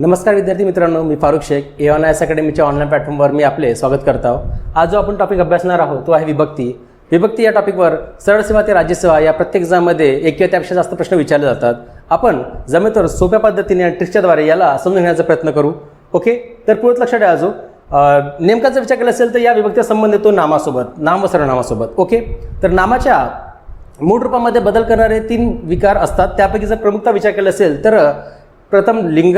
नमस्कार विद्यार्थी मित्रांनो मी फारुख शेख. ए ऑन आयस अकॅडमीच्या ऑनलाईन प्लॅटफॉर्मवर मी आपले स्वागत करत आहोत. आज जो आपण टॉपिक अभ्यासणार आहोत तो आहे विभक्ती. विभक्ती या टॉपिकवर सरळ सेवा ते राज्यसेवा या प्रत्येक एक्झाममध्ये एक किंवा त्यापेक्षा जास्त प्रश्न विचारले जातात. आपण जमेतर सोप्या पद्धतीने आणि ट्रिक्सच्याद्वारे याला समजून घेण्याचा प्रयत्न करू. ओके? तर पुढे लक्षात ठेवा जो नेमका जर विचार केला असेल तर या विभक्ती संबंध येतो नामासोबत नाम व सर्वनामासोबत ओके? तर नामाच्या मूळ रूपामध्ये बदल करणारे तीन विकार असतात. त्यापैकी जर प्रमुखता विचार केला असेल तर प्रथम लिंग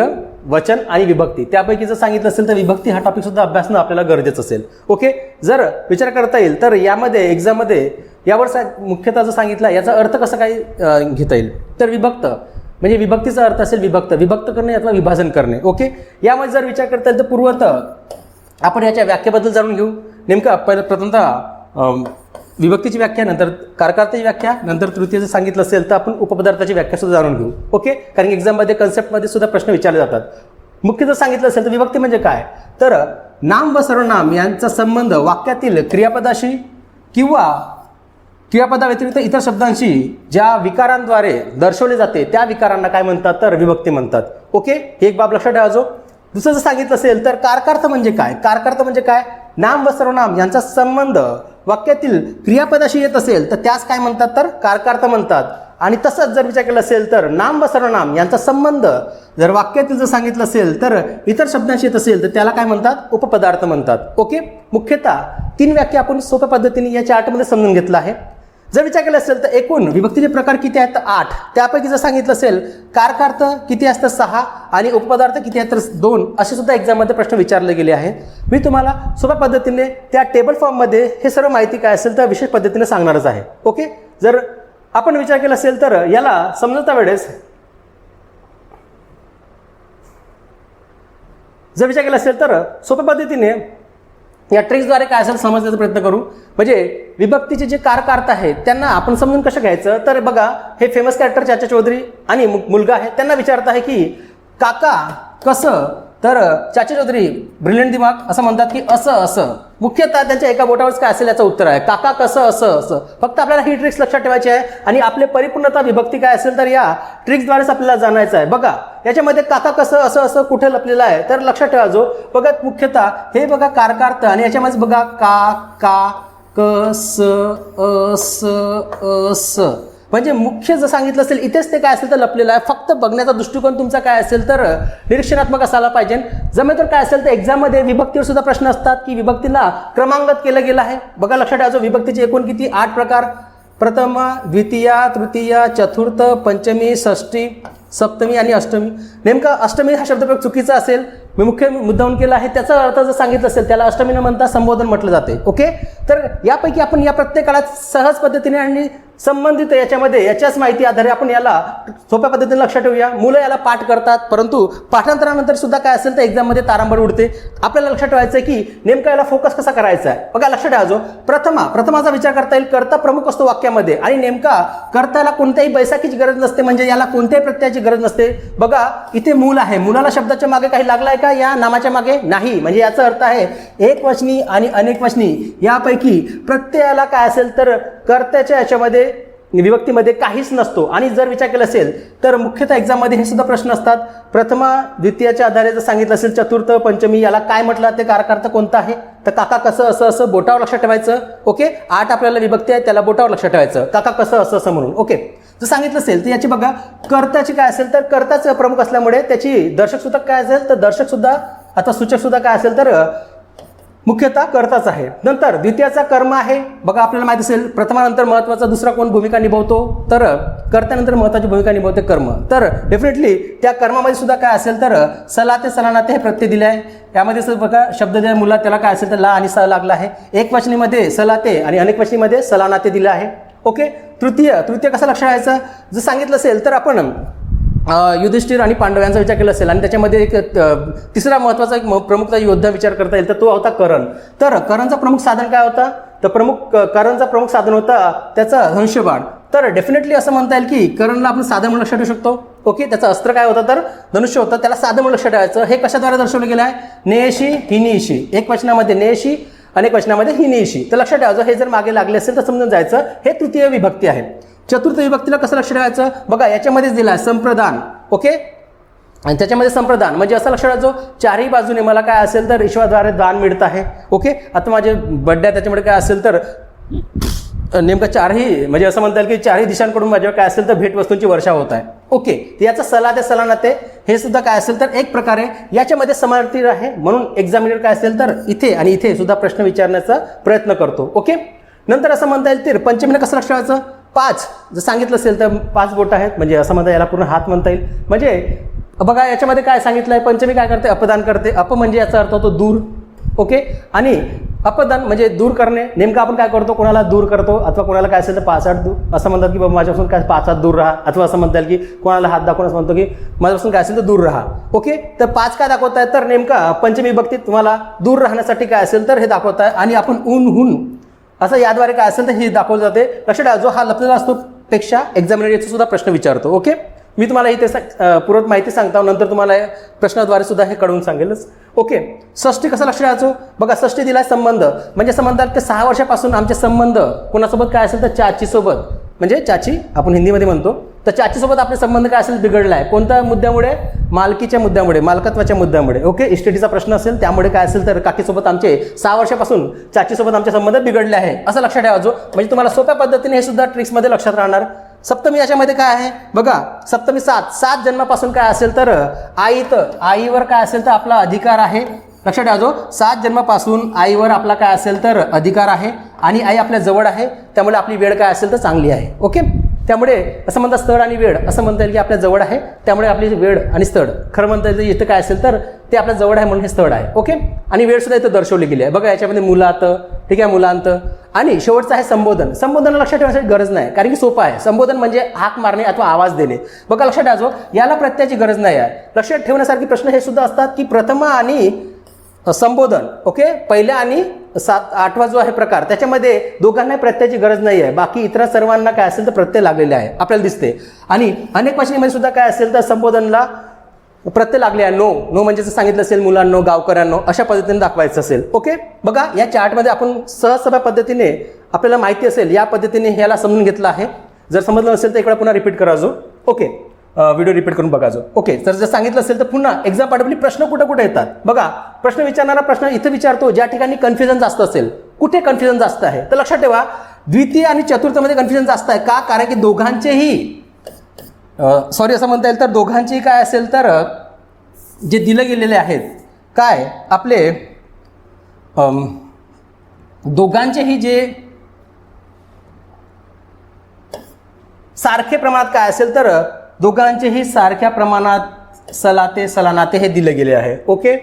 वचन आणि विभक्ती. त्यापैकी जर सांगितलं असेल तर विभक्ती हा टॉपिक सुद्धा अभ्यासणं आपल्याला गरजेचं असेल. ओके जर विचार करता येईल तर यामध्ये एक्झाममध्ये यावर सा मुख्यतः जर सांगितला याचा अर्थ कसा काय घेता येईल? तर विभक्त. म्हणजे विभक्तीचा अर्थ असेल विभक्त. विभक्त करणे अथवा विभाजन करणे. ओके यामध्ये जर विचार करता येईल तर पूर्वत आपण याच्या व्याख्येबद्दल जाणून घेऊ. नेमकं पहिलं प्रथमतः विभक्तीची व्याख्या नंतर कारकार्थाची व्याख्या नंतर तृतीय जर सांगितलं असेल तर आपण उपपदार्थाची व्याख्या सुद्धा जाणून घेऊ. ओके कारण की एक्झाममध्ये कन्सेप्टमध्ये सुद्धा प्रश्न विचारले जातात. मुख्य जर सांगितलं असेल तर विभक्ती म्हणजे काय? तर नाम व सर्वनाम यांचा संबंध वाक्यातील क्रियापदाशी किंवा क्रियापदाव्यतिरिक्त इतर शब्दांशी ज्या विकारांद्वारे दर्शवले जाते त्या विकारांना काय म्हणतात? तर विभक्ती म्हणतात. ओके हे एक बाब लक्षात ठेवा जो दुसरं जर सांगितलं असेल तर कारकार्थ म्हणजे काय? कारकार्थ म्हणजे काय? नाम व सर्वनाम यांचा संबंध वाक्यातील क्रियापदाशी येत असेल तर त्यास काय म्हणतात तर? कारकार्थ म्हणतात. आणि तसंच जर विचार केला असेल तर नाम व सर्वनाम यांचा संबंध जर वाक्यातील जर सांगितलं असेल तर इतर शब्दांशी येत असेल तर त्याला काय म्हणतात? उपपदार्थ म्हणतात. ओके? मुख्यतः तीन व्याख्या आपण सोप्या पद्धतीने या चार्टमध्ये समजून घेतलं आहे. जर विचार केला असेल तर एकूण विभक्तीचे प्रकार किती आहेत? तर आठ. त्यापैकी जर सांगितलं असेल कारकार्थ किती असतं? सहा. आणि उपपदार्थ किती आहेत? तर दोन. असे सुद्धा एक्झाममध्ये प्रश्न विचारले गेले आहेत मी तुम्हाला सोप्या पद्धतीने त्या टेबल फॉर्ममध्ये हे सर्व माहिती काय असेल तर विशेष पद्धतीने सांगणारच आहे. ओके जर आपण विचार केला असेल तर याला समजता वेळेस जर विचार केला असेल तर सोप्या पद्धतीने या ट्रिक्सद्वारे काय असेल समजण्याचा प्रयत्न करू. म्हणजे विभक्तीचे जे कारकार्त आहेत त्यांना आपण समजून कसं घ्यायचं? तर बघा हे फेमस कॅरेक्टर चाचा चौधरी आणि मु- मुलगा आहे त्यांना विचारत आहे की काका कसं तर चाचा चौधरी ब्रिलियंट दिमाग असं म्हणतात की असं असं. मुख्यतः त्यांच्या एका बोटावरच काय असेल याचं उत्तर आहे. काका कसं असं असं. फक्त आपल्याला ही ट्रिक्स लक्षात ठेवायची आहे आणि आपले परिपूर्णता विभक्ती काय असेल तर या ट्रिक्सद्वारेच आपल्याला जाणायचं आहे. बघा याच्यामध्ये काका कसं असं असं कुठे लपलेलं आहे तर लक्षात ठेवा जो. बघा मुख्यतः हे बघा कारकार्थ आणि याच्यामध्ये बघा का का क स अ स अ स. म्हणजे मुख्य जर सांगितलं असेल इथेच ते काय असेल तर लपलेलं आहे. फक्त बघण्याचा दृष्टिकोन तुमचा काय असेल तर निरीक्षणात्मक असायला पाहिजे. जमे तर काय असेल तर एक्झाममध्ये विभक्तीवर सुद्धा प्रश्न असतात की विभक्तीला क्रमांकत केलं गेलं आहे. बघा लक्षात ठेवा विभक्तीचे एकूण किती? आठ प्रकार. प्रथम द्वितीया तृतीया चतुर्थ पंचमी षष्टी सप्तमी आणि अष्टमी. नेमका अष्टमी हा शब्दप्रयोग चुकीचा असेल मी मुख्य मुद्दाहून केला आहे त्याचा अर्थ जर सांगितलं असेल त्याला अष्टमीनं म्हणता संबोधन म्हटलं जाते ओके? तर यापैकी आपण या प्रत्येकाला सहज पद्धतीने आणि संबंधित याच्यामध्ये याच्याच माहिती आधारे आपण याला सोप्या पद्धतीने लक्षात ठेवूया. मुलं याला पाठ करतात परंतु पाठांतरानंतर सुद्धा काय असेल तर एक्झाममध्ये तारांबळ उडते. आपल्याला लक्षात ठेवायचं आहे की नेमका याला फोकस कसा करायचा आहे? बघा लक्षात ठेवा जो प्रथमा प्रथमाचा विचार करता येईल कर्ता प्रमुख असतो वाक्यामध्ये. आणि नेमका कर्त्याला कोणत्याही बैसाखीची गरज नसते म्हणजे याला कोणत्याही प्रत्ययाची गरज नसते. बघा इथे मूल आहे. मुलाला शब्दाच्या मागे काही लागला आहे का या नामाच्या मागे? नाही. म्हणजे याचा अर्थ आहे एक वचनी आणि अनेक वचनी यापैकी प्रत्ययाला काय असेल तर कर्त्याच्या याच्यामध्ये विभक्तीमध्ये काहीच नसतो. आणि जर विचार केला असेल तर मुख्यतः एक्झाममध्ये हे सुद्धा प्रश्न असतात. प्रथमा द्वितीयाच्या आधारे जर सांगितलं असेल चतुर्थ पंचमी याला काय म्हटलं ते कारकार्थ कोणता आहे? तर काका कसं असं असं बोटावर लक्षात ठेवायचं. ओके? आठ आपल्याला विभक्ती आहे त्याला बोटावर लक्षात ठेवायचं. काका कसं असं असं म्हणून. ओके? जर सांगितलं असेल तर याची बघा कर्त्याची काय असेल तर कर्ताच प्रमुख असल्यामुळे त्याची दर्शक सुद्धा काय असेल तर दर्शक सुद्धा आता सूचक सुद्धा काय असेल तर मुख्यतः कर्ताच आहे. नंतर द्वितीयाचा कर्म आहे. बघा आपल्याला माहिती असेल प्रथमानंतर महत्त्वाचा दुसरा कोण भूमिका निभावतो? तर कर्त्यानंतर महत्वाची भूमिका निभावते कर्म. तर डेफिनेटली त्या कर्मामध्ये सुद्धा काय असेल तर सलाते सलानाते हे प्रत्यय दिले आहे. यामध्ये सुद्धा बघा शब्द ज्या मुला त्याला काय असेल तर ला आणि स लागला आहे. एक वचनीमध्ये सलाते आणि अनेक वचनीमध्ये सलानाते दिले आहे. ओके तृतीय तृतीय कसं लक्षात ठेवायचं जर सांगितलं असेल तर आपण युधिष्ठिर आणि पांडव यांचा विचार केला असेल आणि त्याच्यामध्ये एक तिसरा महत्त्वाचा एक प्रमुखचा योद्धा विचार करता येईल तर तो होता करण. तर करणचा प्रमुख साधन काय होता? तर प्रमुख क- करणचा प्रमुख साधन होता त्याचा धनुष्यबाण तर डेफिनेटली असं म्हणता येईल की करणला आपण साधन म्हणून लक्षात ठेवू शकतो. ओके त्याचं अस्त्र काय होतं? तर धनुष्य होतं. त्याला साधन म्हणून लक्षात ठेवायचं. हे कशाद्वारे दर्शवलं गेलं आहे नेशी हिनीशी. एक वचनामध्ये नेशी अनेक वचनामध्ये हिनीशी तर लक्षात ठेवायचं हे जर मागे लागले असेल तर समजून जायचं हे तृतीय विभक्ती आहे. चतुर्थ विभक्तीला कसं लक्ष ठेवायचं? बघा याच्यामध्येच दिलं आहे संप्रदान ओके? आणि त्याच्यामध्ये संप्रदान म्हणजे असं लक्षात जो चारही बाजूने मला काय असेल तर ईश्वराद्वारे दान मिळत आहे ओके? आता माझे बड्डे आहे त्याच्यामुळे काय असेल तर नेमकं चारही म्हणजे असं म्हणता येईल की चारही दिशांकडून माझ्यावर काय असेल तर भेटवस्तूंची वर्षा होत आहे ओके? याचा सला ते हे सुद्धा काय असेल तर एक प्रकारे याच्यामध्ये समानार्थी आहे. म्हणून एक्झामिनर काय असेल तर इथे आणि इथे सुद्धा प्रश्न विचारण्याचा प्रयत्न करतो. ओके? नंतर असं म्हणता येईल तर. पंचमीनं कसं लक्ष ठेवायचं? पाच. जर सांगितलं असेल तर पाच बोट आहेत. म्हणजे असं म्हणता याला पूर्ण हात म्हणता येईल. म्हणजे बघा याच्यामध्ये काय सांगितलं आहे पंचमी काय करते? अपदान करते. अप म्हणजे याचा अर्थ होतो दूर. ओके? आणि अपदान म्हणजे दूर करणे नेमकं आपण काय करतो? कोणाला दूर करतो? अथवा कोणाला काय असेल तर पाच आठ दूर असं म्हणतात की बाबा माझ्यापासून काय पाच आठ दूर राहा. अथवा असं म्हणता येईल की कोणाला हात दाखवून असं म्हणतो की माझ्यापासून काय असेल तर दूर राहा. ओके? तर पाच काय दाखवत आहे तर नेमका पंचमी विभक्तीत तुम्हाला दूर राहण्यासाठी काय असेल तर हे दाखवत आहे. आणि आपण ऊन हुन असं याद्वारे काय असेल तर हे दाखवलं जाते. लक्षात ठेवा जो हा लपलेला असतो पेक्षा एक्झामिनर सुद्धा प्रश्न विचारतो. ओके? मी तुम्हाला इथे सा- पूर्वत माहिती सांगता. नंतर तुम्हाला या प्रश्नाद्वारे सुद्धा हे कळवून सांगेलच. ओके षष्टी कसं लक्ष ठेवायचो? बघा षष्टी दिलाय संबंध. म्हणजे संबंधात ते सहा वर्षापासून आमचे संबंध कोणासोबत काय असेल तर चाचीसोबत म्हणजे चाची आपण हिंदीमध्ये म्हणतो. तर चाचीसोबत आपले संबंध काय असेल बिघडला आहे कोणत्या मुद्द्यामुळे? मालकीच्या मुद्द्यामुळे मालकत्वाच्या मुद्द्यामुळे. ओके इस्टेटीचा प्रश्न असेल त्यामुळे काय असेल तर काकीसोबत आमचे सहा वर्षापासून चाचीसोबत आमचे संबंध बिघडले आहे. असं लक्षात ठेवायचो म्हणजे तुम्हाला सोप्या पद्धतीने हे सुद्धा ट्रिक्समध्ये लक्षात राहणार. सप्तमी याच्यामध्ये काय आहे? बघा सप्तमी सात. सात जन्मापासून काय असेल तर आईत आईवर काय असेल तर आपला अधिकार आहे. लक्षात ठेवा जो सात जन्मापासून आईवर आपला काय असेल तर अधिकार आहे आणि आई आपल्या जवळ आहे. त्यामुळे आपली वेळ काय असेल तर चांगली आहे. ओके? त्यामुळे असं म्हणतात स्थळ आणि वेळ असं म्हणता येईल की आपल्या जवळ आहे त्यामुळे आपली वेळ आणि स्थळ. खरं म्हणता येईल इथं काय असेल तर ते आपल्या जवळ आहे म्हणून हे स्थळ आहे. ओके आणि वेळ सुद्धा इथं दर्शवली गेली आहे. बघा याच्यामध्ये मुलात ठीक आहे मुलांत. आणि शेवटचं आहे संबोधन. संबोधन लक्षात ठेवण्यासाठी गरज नाही कारण की सोपं आहे. संबोधन म्हणजे हाक मारणे अथवा आवाज देणे. बघा लक्षात ठेवा याला प्रत्ययाची गरज नाही आहे. लक्षात ठेवण्यासारखे प्रश्न हे सुद्धा असतात की प्रथमा आणि संबोधन ओके पहिल्या आणि सात आठवा जो आहे प्रकार त्याच्यामध्ये दोघांना प्रत्ययाची गरज नाही आहे. बाकी इतर सर्वांना काय असेल तर प्रत्यय लागलेले आहे आपल्याला दिसते. आणि अनेक भाषेमध्ये सुद्धा काय असेल तर संबोधनला प्रत्यय लागले आहे. नो नो म्हणजे जर सांगितलं असेल मुलांनो गावकऱ्यांनो अशा पद्धतीने दाखवायचं असेल ओके बघा या चार्टमध्ये आपण सहज पद्धतीने आपल्याला माहिती असेल या पद्धतीने ह्याला समजून घेतलं आहे. जर समजलं नसेल तर इकडे पुन्हा रिपीट करा जो ओके व्हिडिओ रिपीट करून बघा जो. ओके तर जर सांगितलं असेल तर पुन्हा एक्झाम पाठवली प्रश्न कुठे कुठे येतात? बघा प्रश्न विचारणारा प्रश्न इथं विचारतो ज्या ठिकाणी कन्फ्युजन जास्त असेल. कुठे कन्फ्युजन जास्त आहे? तर लक्षात ठेवा द्वितीय आणि चतुर्थमध्ये कन्फ्युजन जास्त आहे. का? कारण की दोघांचेही सॉरी असं म्हणता येईल तर दोघांचेही काय असेल तर जे दिलं गेलेले आहेत काय? आपले दोघांचेही जे सारखे प्रमाणात काय असेल तर दोघांचेही सारख्या प्रमाणात सलाते सलानाते हे दिले गेले आहे. ओके?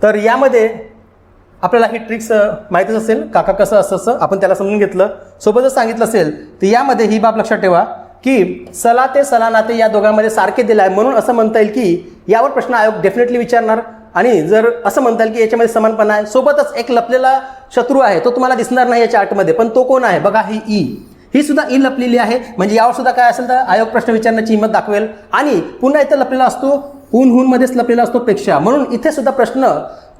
तर यामध्ये आपल्याला ही ट्रिक्स माहीतच असेल. काका कसं असं असं आपण त्याला समजून घेतलं. सोबतच सांगितलं असेल तर यामध्ये ही बाब लक्षात ठेवा की सलाते सलानाते या दोघांमध्ये सारखे दिलं आहे म्हणून असं म्हणता येईल की यावर प्रश्न आयोग डेफिनेटली विचारणार. आणि जर असं म्हणता येईल की याच्यामध्ये समानपणा आहे सोबतच एक लपलेला शत्रू आहे तो तुम्हाला दिसणार नाही याच्या आर्टमध्ये पण तो कोण आहे? बघा ही ई ही सुद्धा इन लपलेली आहे. म्हणजे यावर सुद्धा काय असेल तर आयोग प्रश्न विचारण्याची हिंमत दाखवेल. आणि पुन्हा इथं लपलेला असतो हुन हुन मध्येच लपलेला असतो पेक्षा. म्हणून इथे सुद्धा प्रश्न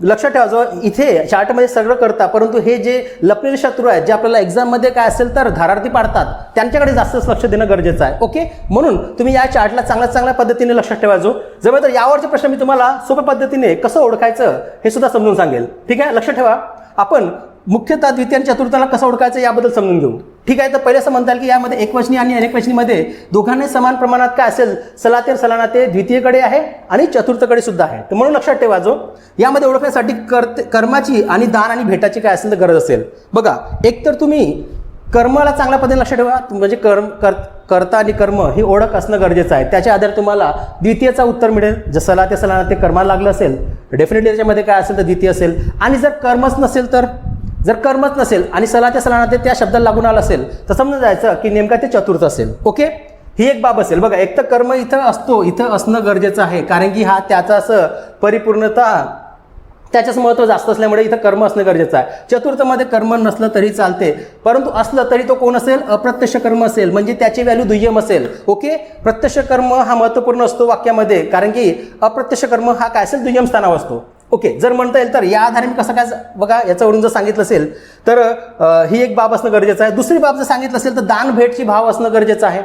लक्षात ठेवा जो इथे चार्टमध्ये सगळं करता परंतु हे जे लपलेले शत्रू आहेत जे आपल्याला एक्झाममध्ये काय असेल तर धारार्थी पाडतात त्यांच्याकडे जास्त लक्ष देणं गरजेचं आहे. ओके म्हणून तुम्ही या चार्टला चांगल्या चांगल्या पद्धतीने लक्षात ठेवा जो. जवळ तर यावरचे प्रश्न मी तुम्हाला सोप्या पद्धतीने कसं ओळखायचं हे सुद्धा समजून सांगेल. ठीक आहे? लक्षात ठेवा. आपण मुख्यतः द्वितीय आणि चतुर्थाला कसं ओळखायचं याबद्दल समजून घेऊ. ठीक आहे तर पहिले असं म्हणता येईल की यामध्ये एकवचनी आणि अनेकवचनीमध्ये दोघांनाही समान प्रमाणात काय असेल सलातेर सलानाते द्वितीयकडे आहे आणि चतुर्थकडे सुद्धा आहे. तर म्हणून लक्षात ठेवा जो यामध्ये ओळखण्यासाठी कर्ते कर्माची आणि दान आणि भेटाची काय असेल तर गरज असेल. बघा एकतर तुम्ही कर्माला चांगल्या पद्धतीने लक्षात ठेवा म्हणजे कर्म कर कर्ता आणि कर्म ही ओळख असणं गरजेचं आहे. त्याच्या आधारे तुम्हाला द्वितीयचा उत्तर मिळेल. जर सला ते सला ते कर्माला लागलं असेल डेफिनेटली त्याच्यामध्ये काय असेल तर द्वितीय असेल. आणि जर कर्मच नसेल तर? जर कर्मच नसेल आणि सला ते ते त्या शब्दाला लागून आलं असेल तर समजून जायचं की नेमका ते चतुर्थ असेल. ओके? ही एक बाब असेल. बघा एक तर कर्म इथं असतो इथं असणं गरजेचं आहे कारण की हा त्याचा असं परिपूर्णता त्याच्याच महत्त्व जास्त असल्यामुळे इथं कर्म असणं गरजेचं आहे. चतुर्थमध्ये कर्म नसलं तरी चालते परंतु असलं तरी तो कोण असेल? अप्रत्यक्ष कर्म असेल म्हणजे त्याची व्हॅल्यू दुय्यम असेल. ओके? प्रत्यक्ष कर्म हा महत्त्वपूर्ण असतो वाक्यामध्ये कारण की अप्रत्यक्ष कर्म हा काय असेल? दुय्यम स्थानावर असतो. ओके जर म्हणता येईल तर या आधारे मी कसं काय बघा याच्यावरून जर सांगितलं असेल तर ही एक बाब असणं गरजेचं आहे. दुसरी बाब जर सांगितलं असेल तर दान भेटची भाव असणं गरजेचं आहे.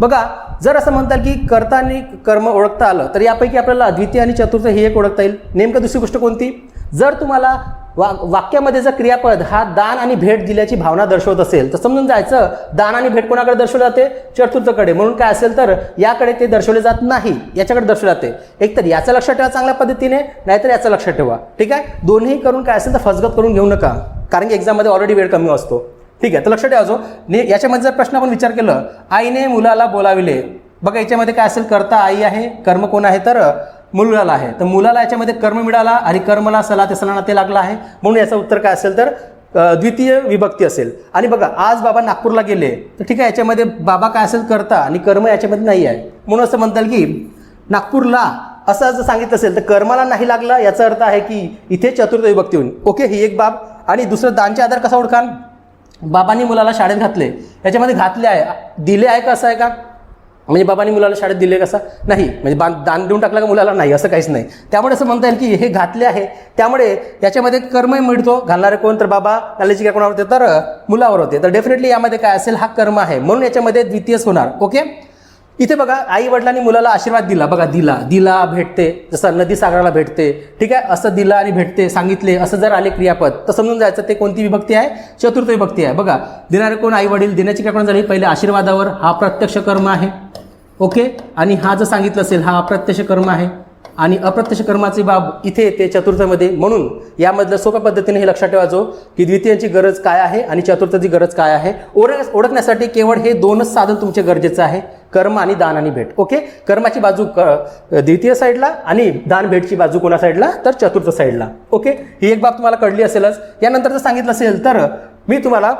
बघा जर असं म्हणताल की कर्ता आणि कर्म ओळखता आलं तर यापैकी आपल्याला द्वितीय आणि चतुर्थ ही एक ओळखता येईल. नेमकं दुसरी गोष्ट कोणती? जर तुम्हाला वा वाक्यामध्ये जर क्रियापद हा दान आणि भेट दिल्याची भावना दर्शवत असेल तर समजून जायचं दान आणि भेट कोणाकडे दर्शवले जाते? चतुर्थकडे. म्हणून काय असेल तर याकडे ते दर्शवले जात नाही याच्याकडे दर्शवले जाते. एकतर याचं लक्षात ठेवा चांगल्या पद्धतीने नाहीतर याचं लक्षात ठेवा. ठीक आहे? दोन्ही करून काय असेल तर फसगत करून घेऊ नका. कारण की एक्झाममध्ये ऑलरेडी वेळ कमी असतो. ठीक आहे? तर लक्षात ठेवा जो ने याच्यामध्ये जर प्रश्न आपण विचार केलं आईने मुलाला बोलाविले. बघा याच्यामध्ये काय असेल? करता आई आहे कर्म कोण आहे? तर मुलाला आहे. तर मुलाला याच्यामध्ये कर्म मिळाला आणि कर्मला सला ते सलाना ते लागला आहे. म्हणून याचं उत्तर काय असेल तर द्वितीय विभक्ती असेल. आणि बघा आज बाबा नागपूरला गेले तर ठीक आहे याच्यामध्ये बाबा काय असेल करता आणि कर्म याच्यामध्ये नाही आहे. म्हणून असं म्हणताल की नागपूरला असं जर सांगितलं असेल तर कर्माला नाही लागला याचा अर्थ आहे की इथे चतुर्थ विभक्ती होईल. ओके ही एक बाब. आणि दुसरं दानचे आधार कसा ओळखाल? बाबांनी मुलाला शाळेत घातले. याच्यामध्ये घातले आहे. दिले आहे का असं आहे का? म्हणजे बाबांनी मुलाला शाळेत दिले कसं? नाही. म्हणजे बां दान देऊन टाकलं का मुलाला? नाही असं काहीच नाही. त्यामुळे असं म्हणता येईल की हे घातले आहे. त्यामुळे याच्यामध्ये कर्मही मिळतो. घालणारे कोण? तर बाबा. घालायची काय कोणावर होते? तर मुलावर होते. तर डेफिनेटली यामध्ये काय असेल? हा कर्म आहे. म्हणून याच्यामध्ये द्वितीयच होणार. ओके इथे बघा आई वडिलांनी मुलाला आशीर्वाद दिला. बघा दिला. दिला भेटते. जसं नदी सागराला भेटते. ठीक आहे? असं दिला आणि भेटते सांगितले. असं जर आले क्रियापद तर समजून जायचं ते कोणती विभक्ती आहे? चतुर्थ विभक्ती आहे. बघा देणारे कोण आई वडील देण्याची काय कोण झाली पहिले आशीर्वादावर. हा प्रत्यक्ष कर्म आहे. ओके? आणि हा जर सांगितलं असेल हा अप्रत्यक्ष कर्म आहे. आणि अप्रत्यक्ष कर्माची बाब इथे येते चतुर्थमध्ये. म्हणून यामधलं सोप्या पद्धतीने हे लक्षात ठेवायचो की द्वितीयांची गरज काय आहे आणि चतुर्थची गरज काय आहे? ओळख ओळखण्यासाठी केवळ हे दोनच साधन तुमचे गरजेचं आहे. कर्म आणि दान आणि भेट. ओके कर्माची बाजू क द्वितीय साईडला आणि दान भेटची बाजू कोणा साईडला तर चतुर्थ साईडला ओके ही एक बाब तुम्हाला कळली असेलच. यानंतर जर सांगितलं असेल तर मी तुम्हाला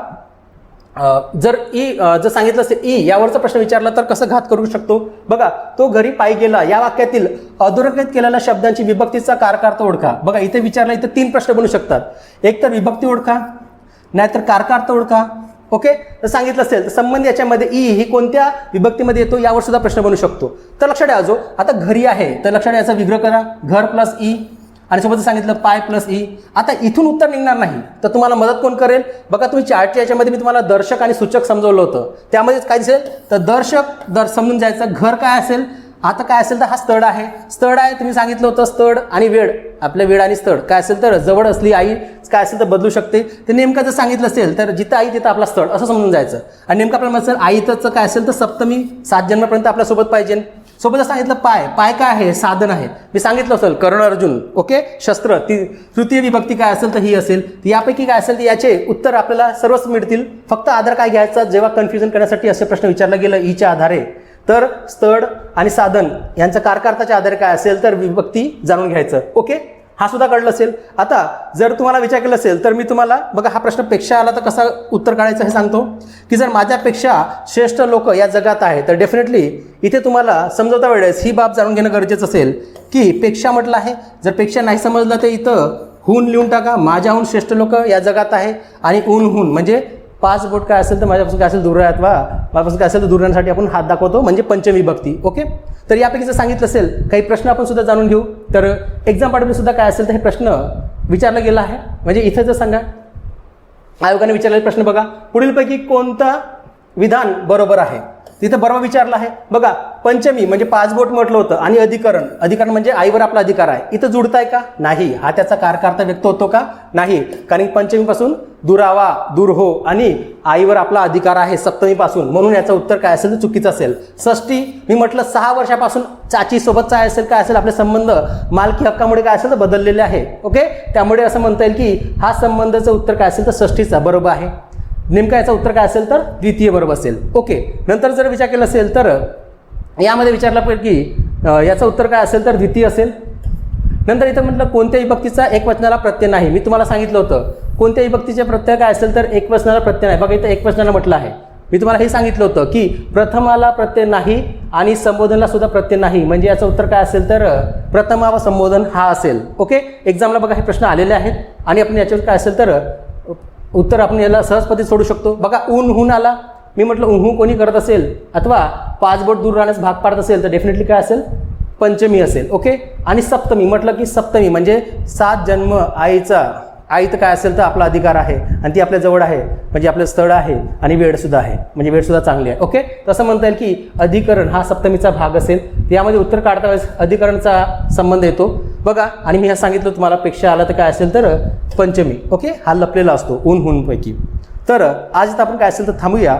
जर ई जर सांगितलं असेल ई यावरचा प्रश्न विचारला तर कसं घात करू शकतो? बघा तो घरी पायी गेला या वाक्यातील अधोरेखित केलेल्या शब्दांची विभक्तीचा कारकार्थ ओळखा. बघा इथे विचारला इथे तीन प्रश्न बनू शकतात. एक तर विभक्ती ओळखा नाहीतर कारकार्थ ओळखा. ओके तर सांगितलं असेल तर संबंध याच्यामध्ये ई ही कोणत्या विभक्तीमध्ये येतो यावर सुद्धा प्रश्न बनू शकतो. तर लक्षात ठेवा जो आता घरी आहे तर लक्षात याचा विग्रह करा. घर प्लस ई e. आणि सोबत सांगितलं पाय प्लस ई e. आता इथून उत्तर निघणार नाही. तर तुम्हाला मदत कोण करेल? बघा तुम्ही चार्टच्या याच्यामध्ये मी तुम्हाला दर्शक आणि सूचक समजवलं होतं. त्यामध्येच काय दिसेल? तर दर्शक दर समजून जायचं. घर काय असेल? आता काय असेल तर हा स्थळ आहे. स्थळ आहे तुम्ही सांगितलं होतं स्थळ आणि वेळ आपल्या वेळ आणि स्थळ काय असेल तर जवळ असली आई काय असेल तर बदलू शकते. ते नेमकं जर सांगितलं असेल तर जिथं आई तिथं आपला स्थळ असं समजून जायचं. आणि नेमकं आपल्याला असेल आईचं काय असेल तर सप्तमी सात जन्मापर्यंत आपल्यासोबत पाहिजे. सोबत सांगितलं पाय पाय काय आहे? साधन आहे. मी सांगितलं असेल कर्ण अर्जुन ओके शस्त्र ती तृतीय विभक्ती काय असेल तर ही असेल. यापैकी काय असेल तर याचे उत्तर आपल्याला सर्वच मिळतील. फक्त आधार काय घ्यायचा? जेव्हा कन्फ्युजन करण्यासाठी असे प्रश्न विचारला गेलं ईच्या आधारे. तर स्थळ आणि साधन यांचं कारकार्थाच्या आधारे काय असेल तर विभक्ती जाणून घ्यायचं. ओके? हा सुद्धा कळलं असेल. आता जर तुम्हाला विचार केला असेल तर मी तुम्हाला बघा हा प्रश्नपेक्षा आला तर कसा उत्तर काढायचं हे सांगतो. की जर माझ्यापेक्षा श्रेष्ठ लोक या जगात आहे तर डेफिनेटली इथे तुम्हाला समजवता वेळेस ही बाब जाणून घेणं गरजेचं असेल. की पेक्षा म्हटलं आहे जर पेक्षा नाही समजलं तर इथं हून लिहून टाका माझ्याहून श्रेष्ठ लोक या जगात आहे आणि ऊन हून म्हणजे पाच बोट काय असेल तर माझ्यापासून काय असेल दूर राहत वा. माझ्यापासून काय असेल तर दूर राहण्यासाठी आपण हात दाखवतो म्हणजे पंचमी भक्ती ओके? तर यापैकी जर सांगितलं असेल काही प्रश्न आपण सुद्धा जाणून घेऊ. तर एक्झाम पाठवली सुद्धा काय असेल तर हे प्रश्न विचारला गेला आहे. म्हणजे इथं जर सांगा. आयोगाने विचारलेले प्रश्न बघा. पुढीलपैकी कोणता विधान बरोबर आहे? तिथं बरोबर विचारलं आहे. बघा पंचमी म्हणजे पाच बोट म्हटलं होतं आणि अधिकरण. अधिकरण म्हणजे आईवर आपला अधिकार आहे. इथं जुडताय का? नाही. हा त्याचा कारकार्थ व्यक्त होतो का? नाही. कारण की पंचमीपासून दुरावा दूर हो आणि आईवर आपला अधिकार आहे सप्तमीपासून. म्हणून याचं उत्तर काय असेल? तर चुकीचं असेल. षष्टी मी म्हटलं सहा वर्षापासून चाची काय असेल काय असेल आपले संबंध? मालकी हक्कामुळे काय असेल? तर बदललेले आहे. ओके? त्यामुळे असं म्हणता येईल की हा संबंधाचं उत्तर काय असेल? तर षष्टीचा बरोबर आहे. नेमका याचं उत्तर काय असेल तर द्वितीय बरोबर असेल. ओके. नंतर जर विचार केला असेल तर यामध्ये विचारल्यापैकी याचं उत्तर काय असेल तर द्वितीय असेल. नंतर इथं म्हटलं कोणत्याही विभक्तीचा एक वचनाला प्रत्यय नाही. मी तुम्हाला सांगितलं होतं कोणत्याही विभक्तीचे प्रत्यय काय असेल तर एक वचनाला प्रत्यय नाही. बघा इथं एक वचनाला म्हटलं आहे. मी तुम्हाला हे सांगितलं होतं की प्रथमाला प्रत्यय नाही आणि संबोधनला सुद्धा प्रत्यय नाही. म्हणजे याचं उत्तर काय असेल तर प्रथमा व संबोधन हा असेल. ओके? एक्झामला बघा हे प्रश्न आलेले आहेत. आणि आपण याच्यावर काय असेल तर उत्तर आपण याला सहजपती सोडू शकतो. बघा ऊन हून आला. मी म्हटलं उन्हू कोणी करत असेल? अथवा पाच बोट दूर राहण्यास भाग पाडत असेल तर डेफिनेटली काय असेल? पंचमी असेल. ओके आणि सप्तमी म्हटलं की सप्तमी म्हणजे सात जन्म आईचा. आई तर काय असेल तर आपला अधिकार आहे आणि ती आपल्या जवळ आहे. म्हणजे आपलं स्थळ आहे आणि वेळसुद्धा आहे. म्हणजे वेळसुद्धा चांगली आहे. ओके? तसं म्हणता येईल की अधिकरण हा सप्तमीचा भाग असेल. यामध्ये उत्तर काढता वेळेस अधिकरणचा संबंध येतो. बघा आणि मी हे सांगितलं तुम्हाला पेक्षा आला तर काय असेल तर पंचमी. ओके? हा लपलेला असतो ऊन हुनपैकी तर आज आपण काय असेल तर थांबूया.